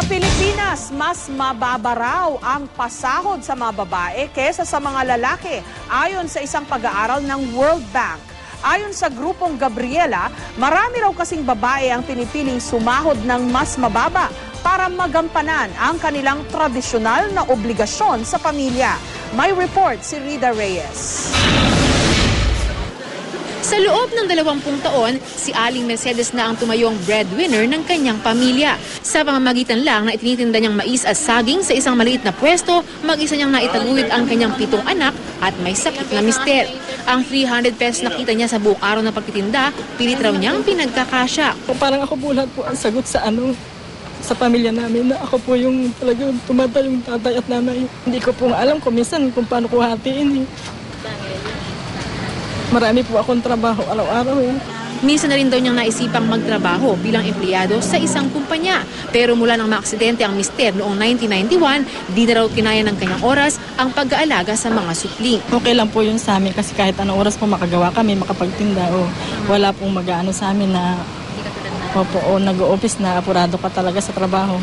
Sa Pilipinas, mas mababa raw ang pasahod sa mga babae kesa sa mga lalaki ayon sa isang pag-aaral ng World Bank. Ayon sa grupong Gabriela, marami raw kasing babae ang pinipiling sumahod ng mas mababa para magampanan ang kanilang tradisyonal na obligasyon sa pamilya. May report si Rida Reyes. Sa loob ng 20 taon, si Aling Mercedes na ang tumayong breadwinner ng kanyang pamilya. Sa pamamagitan lang na itinitinda niyang mais at saging sa isang maliit na pwesto, mag-isa niyang naitaguyod ang kanyang pitong anak at may sakit na mister. Ang 300 pesos na kita niya sa buong araw ng pagtitinda, pilit raw niyang pinagkakasya. Parang ako lahat po ang sagot sa ano, sa pamilya namin na ako po yung talagang tumatay yung tatay at nanay. Hindi ko po alam kung minsan kung paano ko hatiin eh. Marami po akong trabaho araw-araw eh. Minsan na rin daw niyang naisipang magtrabaho bilang empleyado sa isang kumpanya. Pero mula nang maaksidente ang mister noong 1991, di na raw kinaya ng kanyang oras ang pag-aalaga sa mga supling. Okay lang po yun sa amin kasi kahit anong oras po makagawa kami, makapagtinda o wala pong mag-ano sa amin na Opo, o nag-office na apurado ka talaga sa trabaho.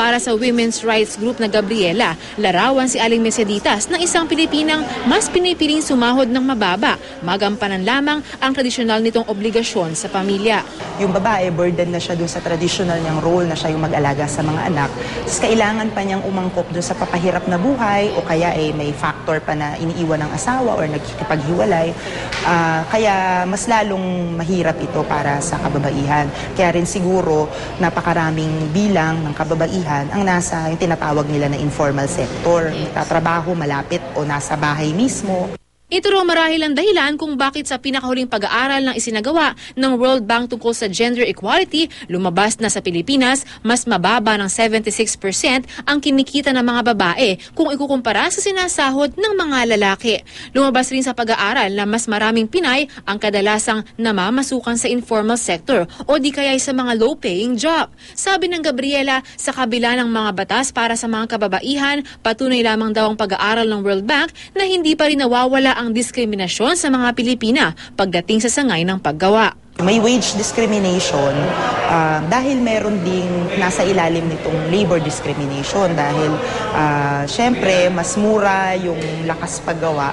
Para sa women's rights group na Gabriela, larawan si Aling Merceditas ng isang Pilipinang mas pinipiling sumahod ng mababa, magampanan lamang ang tradisyonal nitong obligasyon sa pamilya. Yung babae, burden na siya doon sa traditional niyang role na siya yung mag-alaga sa mga anak. Tapos kailangan pa niyang umangkop doon sa papahirap na buhay o kaya eh, may factor pa na iniiwan ng asawa or nagkikipaghiwalay. Ah, kaya mas lalong mahirap ito para sa kababaihan. Kaya rin siguro napakaraming bilang ng kababaihan ang nasa yung tinatawag nila na informal sector. Tatrabaho malapit o nasa bahay mismo. Ito raw marahil ang dahilan kung bakit sa pinakahuling pag-aaral na isinagawa ng World Bank tungkol sa gender equality, lumabas na sa Pilipinas mas mababa ng 76% ang kinikita ng mga babae kung ikukumpara sa sinasahod ng mga lalaki. Lumabas rin sa pag-aaral na mas maraming Pinay ang kadalasang namamasukan sa informal sector o di kaya sa mga low-paying job. Sabi ng Gabriela, sa kabila ng mga batas para sa mga kababaihan, patunay lamang daw ang pag-aaral ng World Bank na hindi pa rin nawawala ang diskriminasyon sa mga Pilipina pagdating sa sangay ng paggawa. May wage discrimination ah, dahil meron ding nasa ilalim nitong labor discrimination dahil ah, syempre mas mura yung lakas paggawa,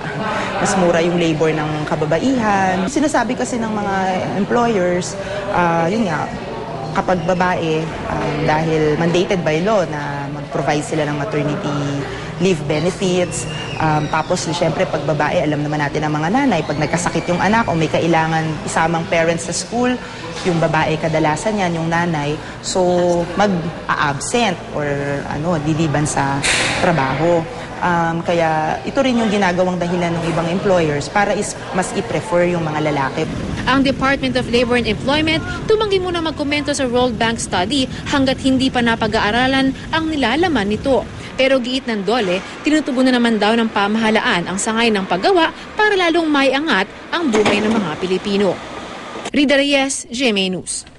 mas mura yung labor ng kababaihan. Sinasabi kasi ng mga employers, ah, yun nga, kapag babae, um, dahil mandated by law na mag-provide sila ng maternity leave benefits. Um, tapos, syempre, pag babae, alam naman natin ang mga nanay, pag nagkasakit yung anak o may kailangan isamang parents sa school, yung babae kadalasan yan, yung nanay, so mag-absent or ano, diliban sa trabaho. Um, kaya ito rin yung ginagawang dahilan ng ibang employers para is, mas i-prefer yung mga lalaki. Ang Department of Labor and Employment tumanggi muna magkomento sa World Bank study hanggat hindi pa napag-aaralan ang nilalaman nito. Pero giit ng Dole, tinutubunan naman daw ng pamahalaan ang sangay ng paggawa para lalong maiangat ang buhay ng mga Pilipino. Rida Reyes, GMA News.